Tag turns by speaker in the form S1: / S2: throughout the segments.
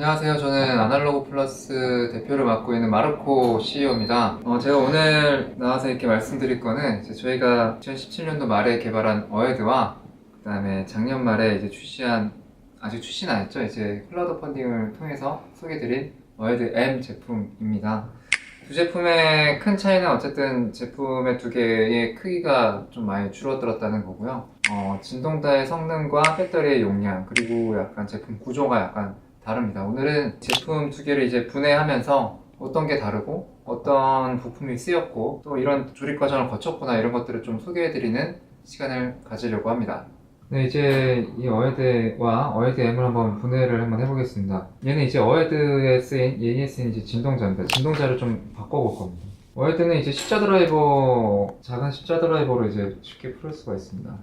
S1: 안녕하세요. 저는 아날로그 플러스 대표를 맡고 있는 마르코 CEO입니다. 어, 제가 오늘 나와서 이렇게 말씀드릴 거는 저희가 2017년도 말에 개발한 어헤드와 그 다음에 작년 말에 이제 출시한 아직 출시는 안 했죠. 이제 클라우드 펀딩을 통해서 소개드린 어헤드 M 제품입니다. 두 제품의 큰 차이는 어쨌든 제품의 두 개의 크기가 좀 많이 줄어들었다는 거고요. 어, 진동자의 성능과 배터리의 용량 그리고 약간 제품 구조가 약간 다릅니다. 오늘은 제품 두 개를 이제 분해하면서 어떤 게 다르고 어떤 부품이 쓰였고 또 이런 조립 과정을 거쳤구나 이런 것들을 좀 소개해드리는 시간을 가지려고 합니다. 네, 이제 이 어헤드와 어헤드 M을 한번 분해를 한번 해보겠습니다. 얘는 이제 어헤드에 쓰인, 얘에 쓰인 이제 진동자입니다. 진동자를 좀 바꿔볼 겁니다. 어헤드는 이제 십자 드라이버, 작은 십자 드라이버로 이제 쉽게 풀 수가 있습니다.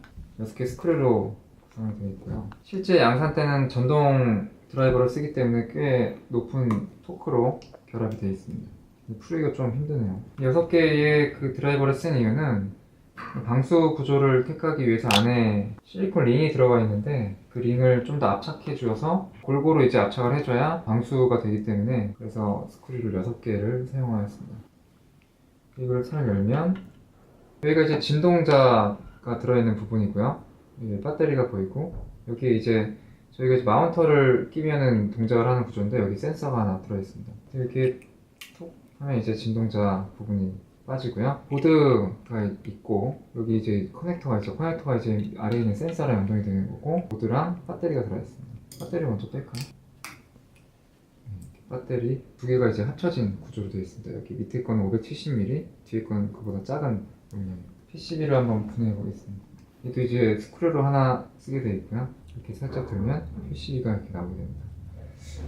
S1: 6개 스크류로 구성이 되어 있고요. 실제 양산 때는 전동 드라이버를 쓰기 때문에 꽤 높은 토크로 결합이 되어 있습니다. 풀기가 좀 힘드네요. 6개의 그 드라이버를 쓴 이유는 방수 구조를 택하기 위해서 안에 실리콘 링이 들어가 있는데 그 링을 좀 더 압착해 주어서 골고루 이제 압착을 해줘야 방수가 되기 때문에 그래서 스크류를 6개를 사용하였습니다. 이걸 잘 열면 여기가 이제 진동자가 들어있는 부분이고요. 여기 배터리가 보이고 여기에 이제 저희가 이제 마운터를 끼면은 동작을 하는 구조인데 여기 센서가 하나 들어있습니다. 이렇게 톡 하면 이제 진동자 부분이 빠지고요. 보드가 있고 여기 이제 커넥터가 있죠. 커넥터가 이제 아래에 있는 센서랑 연동이 되는 거고 보드랑 배터리가 들어있습니다. 배터리 먼저 뺄까요? 음, 배터리 두 개가 이제 합쳐진 구조로 되어 있습니다. 여기 밑에 거는 570mm, 뒤에 거는 그보다 작은 용량입니다. PCB를 한번 분해해 보겠습니다. 얘도 이제 스크류로 하나 쓰게 되어 있고요. 이렇게 살짝 들면 PCB가 이렇게 나오게 됩니다.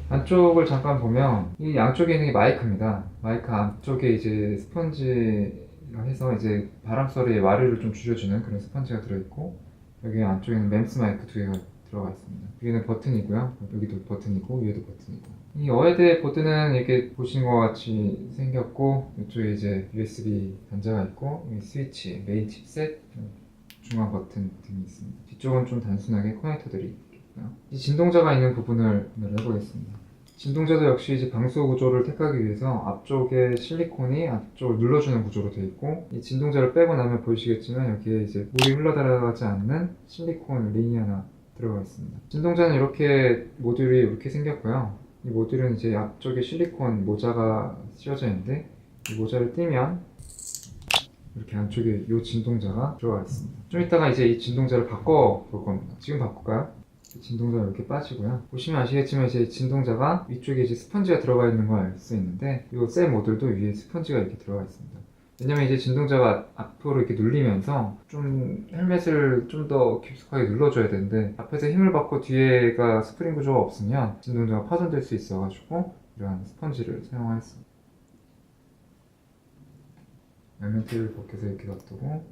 S1: 안쪽을 잠깐 보면 이 양쪽에 있는 게 마이크입니다. 마이크 안쪽에 이제 스펀지가 해서 이제 바람 소리의 와류를 좀 줄여주는 그런 스펀지가 들어있고 여기 안쪽에는 램스 마이크 두 개가 들어가 있습니다. 위에는 버튼이고요. 여기도 버튼이고 위에도 버튼이고 이 어헤드 보드는 이렇게 보신 것 같이 생겼고 이쪽에 이제 USB 단자가 있고 스위치, 메인 칩셋, 중앙 버튼 등이 있습니다. 뒤쪽은 좀 단순하게 커넥터들이 있고요. 이 진동자가 있는 부분을 해보겠습니다. 진동자도 역시 이제 방수 구조를 택하기 위해서 앞쪽에 실리콘이 앞쪽을 눌러주는 구조로 되어 있고 이 진동자를 빼고 나면 보이시겠지만 여기에 이제 물이 흘러들어가지 않는 실리콘 링이 하나 들어가 있습니다. 진동자는 이렇게 모듈이 이렇게 생겼고요. 이 모듈은 이제 앞쪽에 실리콘 모자가 씌워져 있는데 이 모자를 띄면 이렇게 안쪽에 이 진동자가 들어가 있습니다. 좀 이따가 이제 이 진동자를 바꿔 볼 겁니다. 지금 바꿀까요? 이 진동자가 이렇게 빠지고요. 보시면 아시겠지만 이제 진동자가 위쪽에 이제 스펀지가 들어가 있는 걸 알 수 있는데 이셀 모듈도 위에 스펀지가 이렇게 들어가 있습니다. 왜냐면 이제 진동자가 앞으로 이렇게 눌리면서 좀 헬멧을 좀 더 깊숙하게 눌러줘야 되는데 앞에서 힘을 받고 뒤에가 스프링 구조가 없으면 진동자가 파손될 수 있어가지고 이러한 스펀지를 사용하였습니다. 엘멘트를 벗겨서 이렇게 놔두고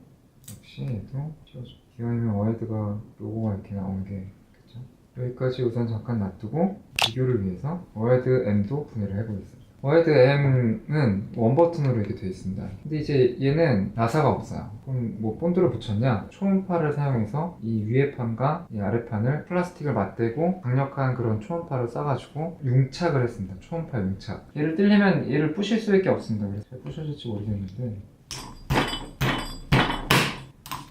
S1: 역시 얘도 씌워줘. 기왕이면 어헤드가 로고가 이렇게 나오는 게 좋겠죠. 여기까지 우선 잠깐 놔두고 비교를 위해서 어헤드 M도 분해를 해보겠습니다. 어헤드 M은 원 버튼으로 이렇게 되어 있습니다. 근데 이제 얘는 나사가 없어요. 그럼 뭐 본드를 붙였냐? 초음파를 사용해서 이 위에 판과 이 아래 판을 플라스틱을 맞대고 강력한 그런 초음파를 쏴가지고 융착을 했습니다. 초음파 융착. 얘를 뜰려면 얘를 부실 수밖에 없습니다. 그래서 잘 부셔질지 모르겠는데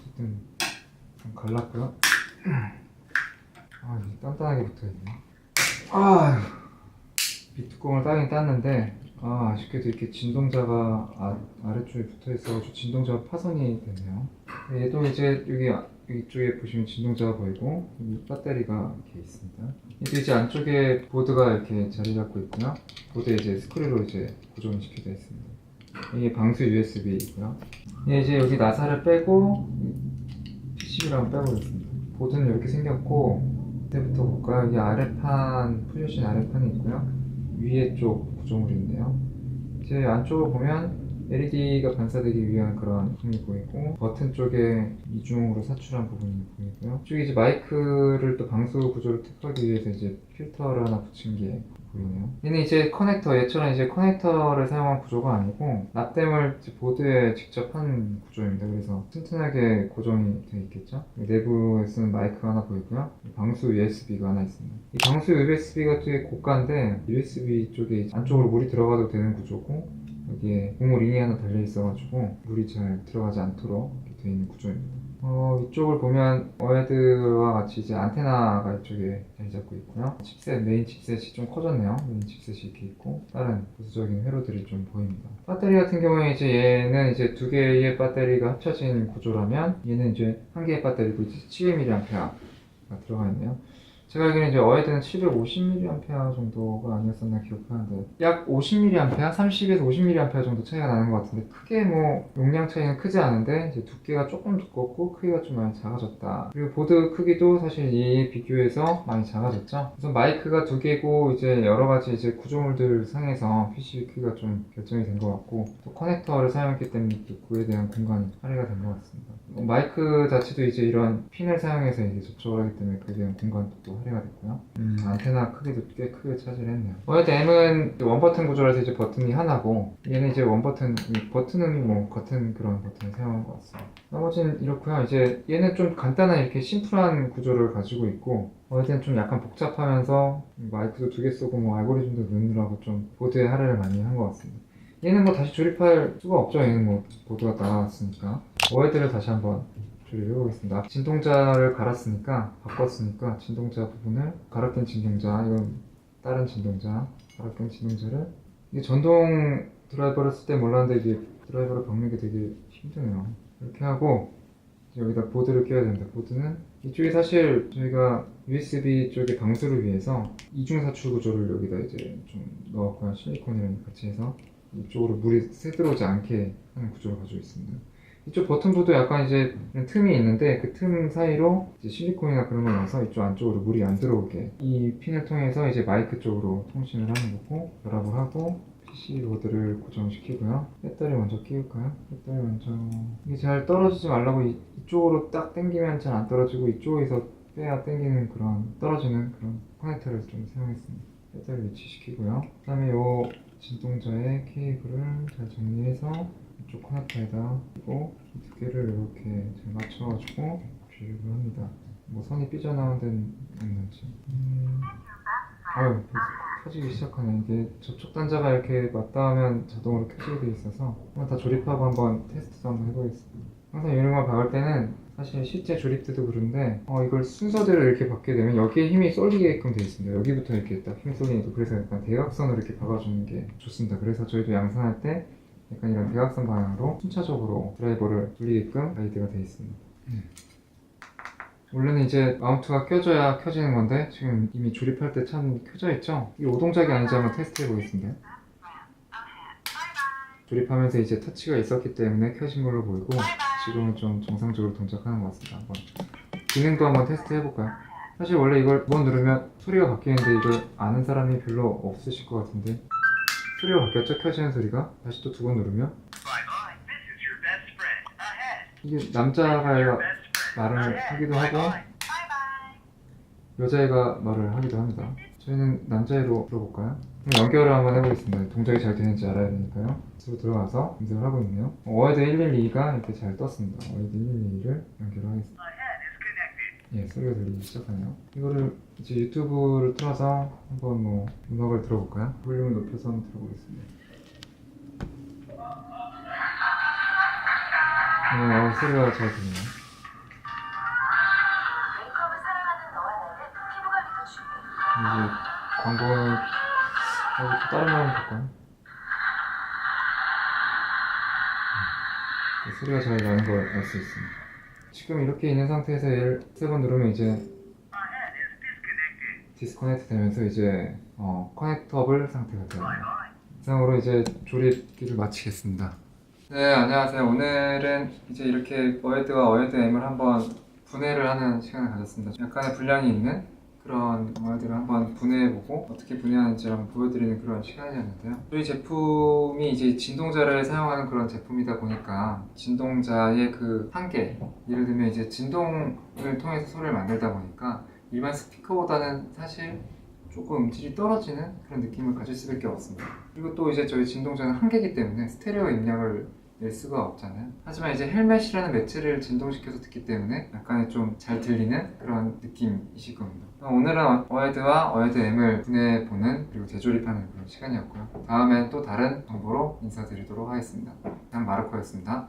S1: 어쨌든 좀 갈랐고요. 아, 이게 단단하게 붙어있네. 아, 비뚜껑을 따긴 땄는데, 아, 아쉽게도 이렇게 진동자가 아, 아래쪽에 붙어있어가지고 진동자가 파손이 됐네요. 네, 얘도 이제 여기, 아- 이쪽에 보시면 진동자가 보이고, 여기 배터리가 이렇게 있습니다. 얘도 이제 안쪽에 보드가 이렇게 자리 잡고 있고요. 보드에 이제 스크류로 이제 고정을 시켜져 있습니다. 이게 방수 USB이고요. 예, 이제 여기 나사를 빼고 PCB를 한번 빼보겠습니다. 보드는 이렇게 생겼고 밑에부터 볼까요? 이 아래판 풀려진 아래판이 있고요. 위에 쪽 구조물인데요. 이제 안쪽을 보면 LED가 반사되기 위한 그런 부분이 보이고 버튼 쪽에 이중으로 사출한 부분이 보이고요. 이쪽에 이제 마이크를 또 방수 구조를 특하기 위해서 이제 필터를 하나 붙인 게 보이네요. 얘는 이제 커넥터, 얘처럼 이제 커넥터를 사용한 구조가 아니고 납땜을 보드에 직접 한 구조입니다. 그래서 튼튼하게 고정이 되어 있겠죠. 내부에 쓰는 마이크가 하나 보이고요. 방수 USB가 하나 있습니다. 이 방수 USB가 되게 고가인데 USB 쪽에 안쪽으로 물이 들어가도 되는 구조고 여기에 고무 링이 하나 달려 있어가지고 물이 잘 들어가지 않도록 되어 있는 구조입니다. 어, 이쪽을 보면 어헤드와 같이 이제 안테나가 이쪽에 자리 잡고 있고요. 칩셋, 메인 칩셋이 좀 커졌네요. 메인 칩셋이 이렇게 있고 다른 부수적인 회로들이 좀 보입니다. 배터리 같은 경우에 이제 얘는 이제 두 개의 배터리가 합쳐진 구조라면 얘는 이제 한 개의 배터리고 이제 7mAh가 들어가 있네요. 제가 알기로는 이제 어헤드는 750mAh 정도가 아니었었나 기억하는데 약 50mAh, 30에서 50mAh 정도 차이가 나는 것 같은데 크게 뭐 용량 차이는 크지 않은데 이제 두께가 조금 두껍고 크기가 좀 많이 작아졌다. 그리고 보드 크기도 사실 이에 비교해서 많이 작아졌죠. 그래서 마이크가 두 개고 이제 여러 가지 이제 구조물들 상에서 PCB 크기가 좀 결정이 된 것 같고 또 커넥터를 사용했기 때문에 또 그에 대한 공간이 할애가 된 것 같습니다. 어, 마이크 자체도 이제 이런 핀을 사용해서 이제 접촉을 하기 때문에 그에 대한 공간도 또 할애가 됐고요. 음, 안테나 크기도 꽤 크게 차지했네요. 어쨌든 M은 원 버튼 구조라서 이제 버튼이 하나고 얘는 이제 원 버튼 이 버튼은 뭐 같은 그런 버튼을 사용한 것 같습니다. 나머지는 이렇고요. 이제 얘는 좀 간단한 이렇게 심플한 구조를 가지고 있고 어쨌든 좀 약간 복잡하면서 마이크도 두 개 쓰고 뭐 알고리즘도 넣느라고 좀 보드에 할애를 많이 한 것 같습니다. 얘는 뭐 다시 조립할 수가 없죠. 얘는 뭐 보드가 나왔으니까. 워헤드를 다시 한번 조립해 보겠습니다. 진동자를 갈았으니까 바꿨으니까 진동자 부분을 갈아낀 진동자 이건 다른 진동자 갈아낀 진동자를 이게 전동 드라이버를 쓸 때 몰랐는데 이게 드라이버를 박는 게 되게 힘드네요. 이렇게 하고 여기다 보드를 껴야 됩니다. 보드는 이쪽에 사실 저희가 USB 쪽에 방수를 위해서 이중사출 구조를 여기다 이제 좀 넣었고요. 실리콘이랑 같이 해서 이쪽으로 물이 새 들어오지 않게 하는 구조를 가지고 있습니다. 이쪽 버튼부도 약간 이제 틈이 있는데 그 틈 사이로 실리콘이나 그런 걸 넣어서 이쪽 안쪽으로 물이 안 들어오게 이 핀을 통해서 이제 마이크 쪽으로 통신을 하는 거고 결합을 하고 PC 보드를 고정시키고요. 배터리 먼저 끼울까요? 배터리 먼저 이게 잘 떨어지지 말라고 이, 이쪽으로 딱 당기면 잘 안 떨어지고 이쪽에서 빼야 당기는 그런 떨어지는 그런 커넥터를 좀 사용했습니다. 배터리 위치시키고요. 그 다음에 요 진동자의 케이블을 잘 정리해서 이쪽 커넥터에다 끼고 이두 개를 이렇게 잘 맞춰가지고 조립을 합니다. 뭐 선이 삐져나온 데는 없는지. 음... 아유, 켜지기 시작하네. 이게 접촉 단자가 이렇게 맞닿으면 자동으로 켜지게 돼 있어서 한번 다 조립하고 한번 테스트도 한번 해보겠습니다. 항상 이런 걸 박을 때는 사실 실제 조립 때도 그런데 어, 이걸 순서대로 이렇게 박게 되면 여기에 힘이 쏠리게끔 돼 있습니다. 여기부터 이렇게 딱 힘이 쏠리니까 그래서 약간 대각선으로 이렇게 박아주는 게 좋습니다. 그래서 저희도 양산할 때 약간 이런 대각선 방향으로 순차적으로 드라이버를 돌리게끔 가이드가 되어 있습니다. 음. 원래는 이제 마운트가 껴져야 켜지는 건데 지금 이미 조립할 때 참 켜져 있죠? 이 오동작이 아닌지 한번 테스트 해 보겠습니다. 조립하면서 이제 터치가 있었기 때문에 켜진 걸로 보이고 지금은 좀 정상적으로 동작하는 것 같습니다. 한번 기능도 한번 테스트 해볼까요? 사실 원래 이걸 두 번 누르면 소리가 바뀌는데 이걸 아는 사람이 별로 없으실 것 같은데 소리가 바뀌었죠? 켜지는 소리가 다시 또 두 번 누르면. 이게 남자가. 말을 하기도 하고. 여자애가 말을 하기도 합니다. 저희는 남자애로 들어볼까요? 그럼 연결을 한번 해보겠습니다. 동작이 잘 되는지 알아야 되니까요. 집으로 들어가서 검색을 하고 있네요. 어워드 112가 이렇게 잘 떴습니다. 어워드 112를 연결을 하겠습니다.
S2: Connected.
S1: 예, 소리가 들리기 시작하네요. 이거를 이제 유튜브를 틀어서 한번 뭐 음악을 들어볼까요? 볼륨을 높여서 한번 들어보겠습니다. 네, 어, 소리가 잘 들리네요. 이제 여기 또 다른 거 한번 볼까요? 네, 소리가 잘 나는 걸 알 수 있습니다. 지금 이렇게 있는 상태에서 얘를 세번 누르면 이제. 디스커넥트 되면서 이제 어, 커넥터블 상태가 돼요. 이상으로 이제 조립기를 마치겠습니다. 네, 안녕하세요. 오늘은 이제 이렇게 어헤드와 어헤드 M을 한번 분해를 하는 시간을 가졌습니다. 약간의 분량이 있는 그런 어헤드를 한번 분해해보고 어떻게 분해하는지 한번 보여드리는 그런 시간이었는데요. 저희 제품이 이제 진동자를 사용하는 그런 제품이다 보니까 진동자의 그 한계, 예를 들면 이제 진동을 통해서 소리를 만들다 보니까 일반 스피커보다는 사실 조금 음질이 떨어지는 그런 느낌을 가질 수밖에 없습니다. 그리고 또 이제 저희 진동전은 한 개이기 때문에 스테레오 입력을 낼 수가 없잖아요. 하지만 이제 헬멧이라는 매체를 진동시켜서 듣기 때문에 약간의 좀 잘 들리는 그런 느낌이실 겁니다. 오늘은 어헤드와 어헤드 M을 분해보는 그리고 재조립하는 그런 시간이었고요. 다음엔 또 다른 정보로 인사드리도록 하겠습니다. 그냥 마르코였습니다.